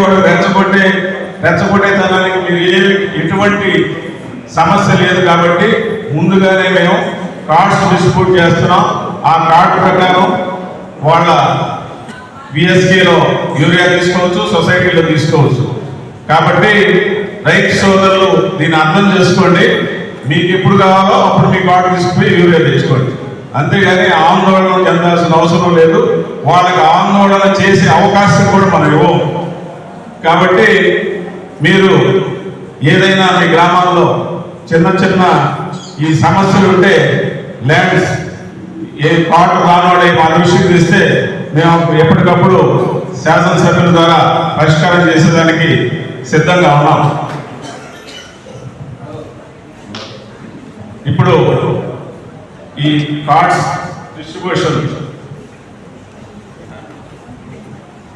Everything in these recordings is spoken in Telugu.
కూడా రెచ్చగొట్టే రెచ్చగొట్టేతనానికి మీరు ఏ ఎటువంటి సమస్య లేదు కాబట్టి ముందుగానే మేము కార్డ్స్ డిస్ట్రిబ్యూట్ చేస్తున్నాం. ఆ కార్డు ప్రకారం వాళ్ళ విఎస్కేలో యూరియా తీసుకోవచ్చు సొసైటీలో తీసుకోవచ్చు. కాబట్టి రైతు సోదరులు దీన్ని అర్థం చేసుకోండి. మీకు ఎప్పుడు కావాలో అప్పుడు మీ కార్డు తీసుకుపోయి యూరియా తెచ్చుకోండి. అంతేగాని ఆందోళన చెందాల్సిన అవసరం లేదు. వాళ్ళకి ఆందోళన చేసే అవకాశం కూడా మనం ఇవ్వము. కాబట్టి మీరు ఏదైనా మీ గ్రామాల్లో చిన్న చిన్న ఈ సమస్యలు ఉంటే ల్యాండ్స్ ఏ పాట రానోడే మా దృష్టికి తెస్తే మేము ఎప్పటికప్పుడు శాసనసభ్యుల ద్వారా పరిష్కారం చేసేదానికి సిద్ధంగా ఉన్నాం. ఇప్పుడు ఈ కార్డ్స్ డిస్ట్రిబ్యూషన్.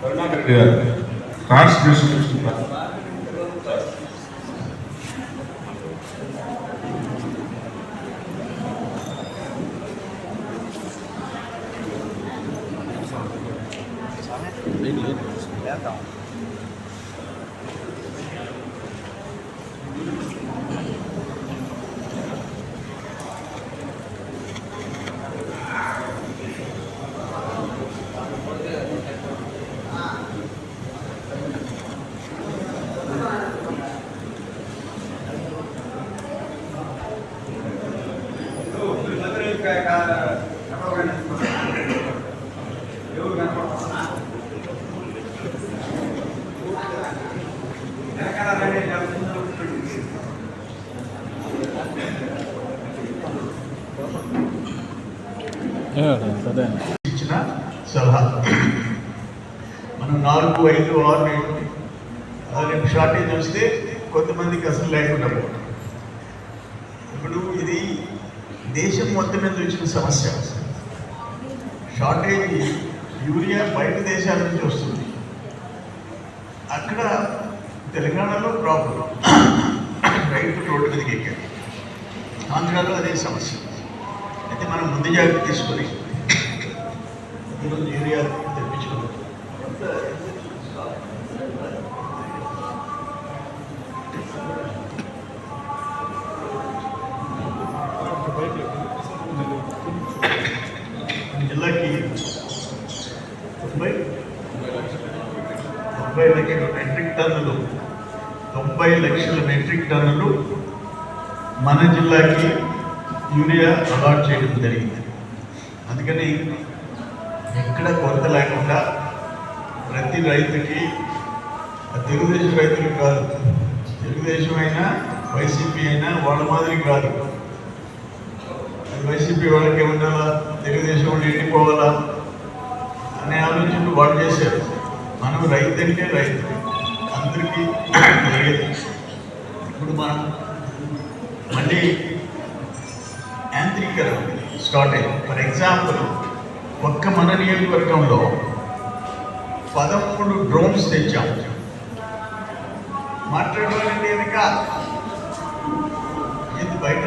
కరుణాకర్ రెడ్డి గారు కార్డ్స్ డిస్ట్రిబ్యూషన్ సరే ఇచ్చిన సలహా. మనం నాలుగు ఐదు ఆరు ఏడు షార్టేజ్ వస్తే కొంతమందికి అసలు లేకుండా పోతుంది ఇప్పుడు ఇది దేశం మొత్తం మీద వచ్చిన సమస్య. షార్టేజ్ యూరియా బయట దేశాల నుంచి వస్తుంది. అక్కడ తెలంగాణలో ప్రాబ్లం రైతు రోడ్డు మీదకి ఎక్కారు. ఆంధ్రాలో అదే సమస్య. అయితే మనం ముందు జాగ్రత్త తీసుకొని ఈరోజు యూరియా తెప్పించుకున్నాం జిల్లాకి తొంభై లక్షల మెట్రిక్ టన్నులు ముప్పై లక్షల మెట్రిక్ టన్నులు మన జిల్లాకి యూరియా అలాట్ చేయడం జరిగింది. అందుకని ఎక్కడ కొరత లేకుండా ప్రతి రైతుకి తెలుగుదేశం రైతులకు కాదు తెలుగుదేశం అయినా వైసీపీ అయినా వాళ్ళ మాదిరి కాదు. అది వైసీపీ వాళ్ళకి ఉండాలా తెలుగుదేశం వాళ్ళు ఎండిపోవాలా? అనే ఆలోచనలు వాళ్ళు చేశారు. మనం రైతు అంటే రైతు. అందరికీ జరిగేది ఇప్పుడు మనం మళ్ళీ యాంత్రీకరణ స్టార్ట్ అయింది. ఫర్ ఎగ్జాంపుల్ ఒక్క మన నియోజకవర్గంలో పదమూడు డ్రోన్స్ తెచ్చాం. మాట్లాడవాలండి వెనక ఇది బయట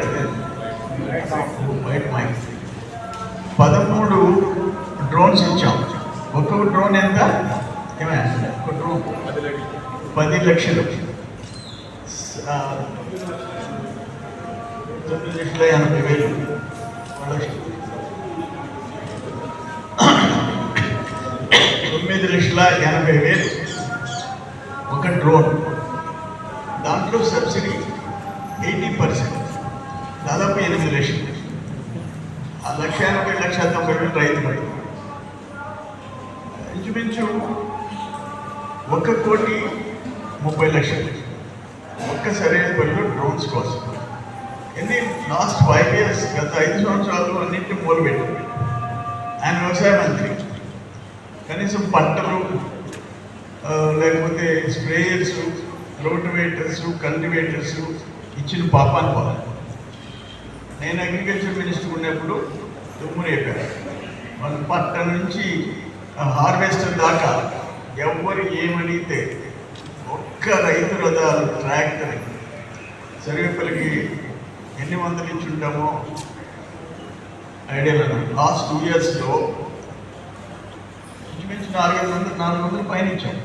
బయట మైక్. పదమూడు డ్రోన్స్ ఇచ్చాం ఒక్కొక్క డ్రోన్ ఎంత? ఏమైనా ఒక డ్రోన్. పది లక్షలు ఆ, తొమ్మిది లక్షల ఎనభై వేలు తొమ్మిది లక్షల ఎనభై వేలు ఒక డ్రోన్ దాంట్లో సబ్సిడీ ఎయిటీ పర్సెంట్ దాదాపు ఎనిమిది లక్షలు ఆ లక్ష ఎనభై లక్ష తొంభై వేలు రైతు పడి ఇంచుమించు ఒక కోటి ముప్పై లక్షలు. ఒక్క సరైన పనిలో డ్రోన్స్ కోసం. ఎన్ని లాస్ట్ ఫైవ్ ఇయర్స్ గత ఐదు సంవత్సరాలు అన్నింటినీ మొదలుపెట్టింది ఆయన వ్యవసాయ మంత్రి కనీసం పంటలు లేకపోతే స్ప్రేయర్స్ రోటివేటర్స్ కల్టివేటర్స్ ఇచ్చిన పాపాన్ని పోవాలి. నేను అగ్రికల్చర్ మినిస్టర్ ఉన్నప్పుడు దుమ్ము రేపాను మన పంట నుంచి హార్వెస్టర్ దాకా ఎవరు ఏమడిగితే ఒక్క రైతు రథాలు ట్రాక్టర్. సర్వేపల్లికి ఎన్ని మందులు ఇచ్చి ఉంటామో ఐడియా లేదు. లాస్ట్ టూ ఇయర్స్లో ఇంచుమించు నాలుగైదు వందలు నాలుగు వందలు పైన ఇచ్చాం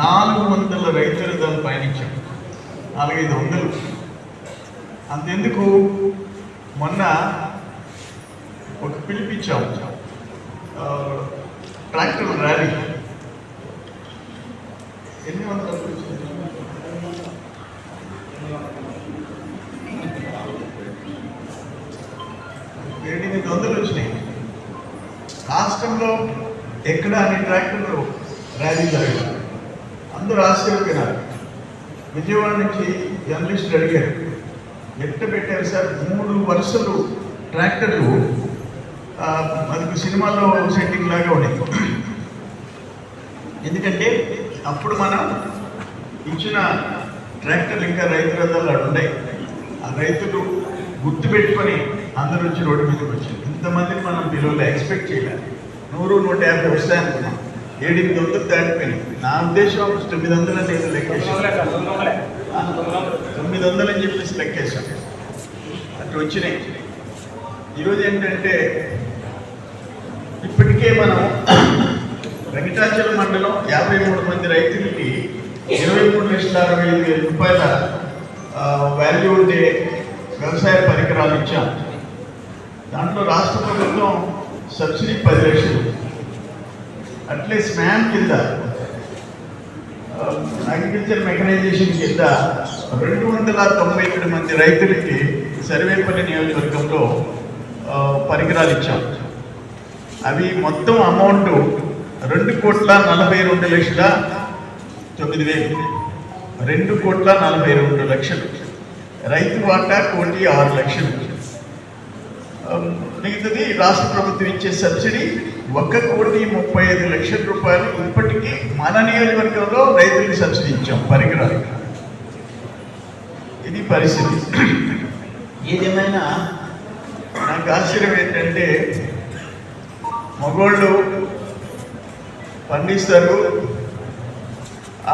నాలుగు వందల రైతు రథాలు పయనించాం నాలుగైదు వందలు. అంతెందుకు? మొన్న ఒక పిలిపించాం ట్రాక్టర్ ర్యాలీ. ఎన్ని వందలు ఎనిమిది వందలు వచ్చినాయి. రాష్ట్రంలో ఎక్కడ అన్ని ట్రాక్టర్లు ర్యాలీ జరగదు అందరూ ఆశ్చర్యపోయినారు. విజయవాడ నుంచి జర్నలిస్టులు అడిగారు ఎట్ట పెట్టారు సార్? మూడు వరుసలు ట్రాక్టర్లు ఆ, మనకు సినిమాలో సెట్టింగ్ లాగా ఉన్నాయి. ఎందుకంటే అప్పుడు మనం ఇచ్చిన ట్రాక్టర్లు ఇంకా రైతు రథాలు అక్కడ ఉన్నాయి ఆ రైతులు గుర్తు పెట్టుకొని అందరూ వచ్చి రోడ్డు మీదకి వచ్చారు. ఇంతమందిని మనం పిల్లలు ఎక్స్పెక్ట్ చేయలేదు నూరు నూట యాభై వస్తాయనుకున్నాం ఏడెనిమిది వందలు దాటిపోయినాయి నా ఉద్దేశం తొమ్మిది వందలు అని ఏదో లెక్కేసాం తొమ్మిది వందలు అని చెప్పేసి లెక్కేసాం అటు వచ్చినాయి. ఈరోజు ఏంటంటే ఇప్పటికే మనం వెంకటాచల మండలం యాభై మూడు మంది రైతులకి ఇరవై మూడు లక్షల అరవై ఐదు వేల రూపాయల వాల్యూ ఉండే వ్యవసాయ పరికరాలు ఇచ్చాం. దాంట్లో రాష్ట్ర ప్రభుత్వం సబ్సిడీ పది లక్షలు. అట్లే స్మామ్ కింద అగ్రికల్చర్ మెకనైజేషన్ కింద రెండు వందల తొంభై ఏడు మంది రైతులకి సర్వేపల్లి నియోజకవర్గంలో పరికరాలు ఇచ్చాం. అవి మొత్తం అమౌంట్ రెండు కోట్ల నలభై రెండు లక్షల తొమ్మిది వేలు. రెండు కోట్ల నలభై రెండు లక్షలు. రైతు వాటా కోటి ఆరు లక్షలు. మిగతాది రాష్ట్ర ప్రభుత్వం ఇచ్చే సబ్సిడీ ఒక కోటి ముప్పై ఐదు లక్షల రూపాయలు. ఇప్పటికీ మన నియోజకవర్గంలో రైతులకు సబ్సిడీ ఇచ్చాం పరికరాలు. ఇది పరిస్థితి. ఏదేమైనా నాకు ఆశ్చర్యం ఏంటంటే మగోళ్ళు పండిస్తారు.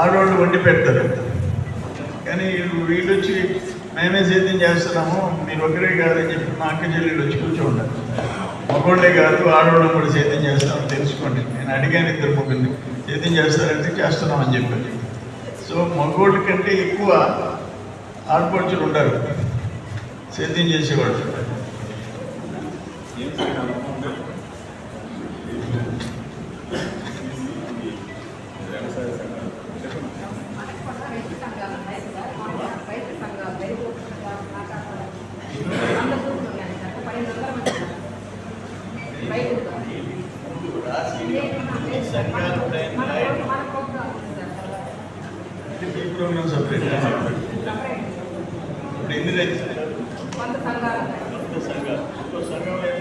ఆడవాళ్ళు వండి పెడతారు. కానీ వీళ్ళు వచ్చి మేమే సేద్యం చేస్తున్నాము మీరు ఒకరే కాదని చెప్పి మా అక్క చెల్లెళ్ళు వచ్చి కూర్చోండారు. మగోళ్ళే కాదు ఆడవాళ్ళు కూడా సేద్యం చేస్తామని తెలుసుకోండి. నేను అడిగాను ఇద్దరు ముగ్గురిని సేద్యం చేస్తారంటే చేస్తున్నామని చెప్పాను సో మగోళ్ళ కంటే ఎక్కువ ఆడపడుచులు ఉండరు. సేద్యం చేసేవాళ్ళు రైతు సంఘాలు ఉన్నాయి సార్ రైతు సంఘాలు రైతు సంఘాలు మాట్లాడుతున్నారు అందరూ ఉన్నాయి సార్ పన్నెండు వందల మంది ఉన్నారు. రైతులు సంఘాలు ఉన్నాయని మన రాయండి. మన ప్రోగ్రామ్ ఉంది సార్ తర్వాత. ఈ ప్రోగ్రామ్ సపరేట్ సపరేట్. ఇప్పుడు ఎన్ని రైతులు వంద సంఘాలు ఉన్నాయి. వంద సంఘాలు ఒక్కో సంఘంలో ఎన్ని మంది?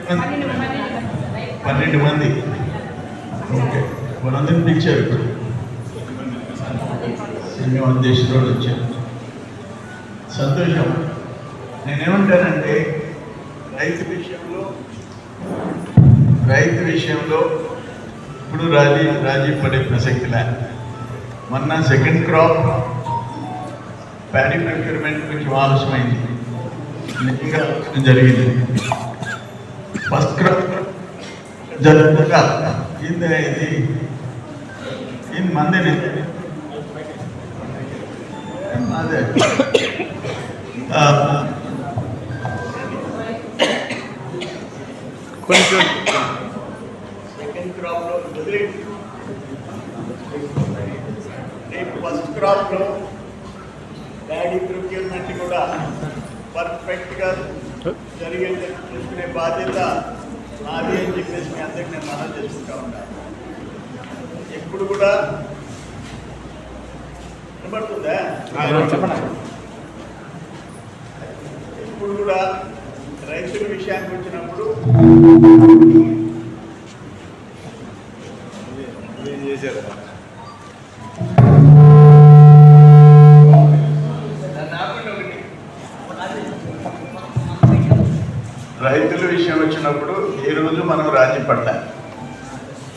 పన్నెండు మంది. రైతు పన్నెండు మంది ఓకే. వాళ్ళందరినీ పిలిచారు ఇప్పుడు. శ్రీనివాస్ దేశంలో వచ్చారు. సంతోషం. నేనేమంటానంటే రైతు విషయంలో రైతు విషయంలో ఇప్పుడు రాజీ రాజీ పడే ప్రసక్తిలే మొన్న సెకండ్ క్రాప్ ప్యాడీ ప్రొక్యూర్మెంట్ కొంచెం ఆలస్యమైంది నిజంగా జరిగింది ఫస్ట్ క్రాప్ జరుగుతుందా ఇది ఇది ఇది మందిని అదే ఆ, కొంచెం క్రాప్లో డాడీ ప్రొక్యూర్మెంట్ కూడా పర్ఫెక్ట్గా జరిగేది చూసుకునే బాధ్యత నాది అని చెప్పేసి మీ అందరికి నేను మనం చేసుకుంటా ఉంటాను ఎప్పుడు కూడా వినపడుతుందా ఎప్పుడు కూడా రైతుల విషయానికి వచ్చినప్పుడు నన్ను మనం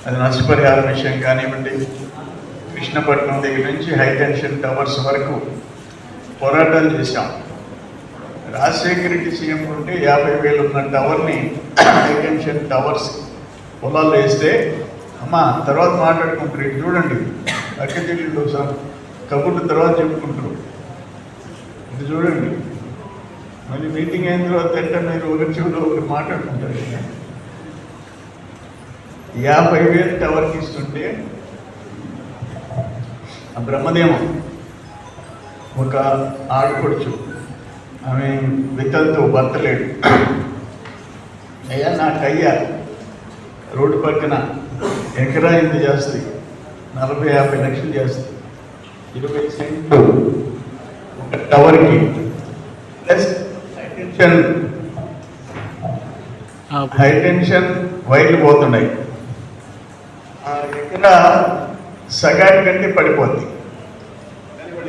అది నష్టపరిహారం విషయం కానివ్వండి. కృష్ణపట్నం దగ్గర నుంచి హైటెన్షన్ టవర్స్ వరకు పోరాటాలు చేశాం. రాజశేఖర రెడ్డి సీఎం ఉంటే యాభై వేలు ఉన్న టవర్ని హైటెన్షన్ టవర్స్ పొలాల్లో వేస్తే అమ్మ తర్వాత మాట్లాడుకుంటారు. ఇటు చూడండి. అక్క చెల్లెళ్ళు సార్ కబుర్లు తర్వాత చెప్పుకుంటారు. ఇది చూడండి. మళ్ళీ మీటింగ్ అయిన తర్వాత అంటే మీరు ఒకరి చెవిలో ఒకరు మాట్లాడుకుంటారు. యాభై వేలు టవర్కి ఇస్తుంటే ఆ బ్రహ్మదేవం ఒక ఆడపడుచు ఆమె విత్తలతో భర్త లేడు అయ్యా నాకు అయ్యా రోడ్డు పక్కన ఎకరా ఇంత చేస్తుంది నలభై యాభై లక్షలు చేస్తుంది ఇరవై సెంట్లు ఒక టవర్కి ప్లస్ హైటెన్షన్ హైటెన్షన్ వైర్లు పోతున్నాయి. సగానికంటే పడిపోతుంది పడిపోద్ది.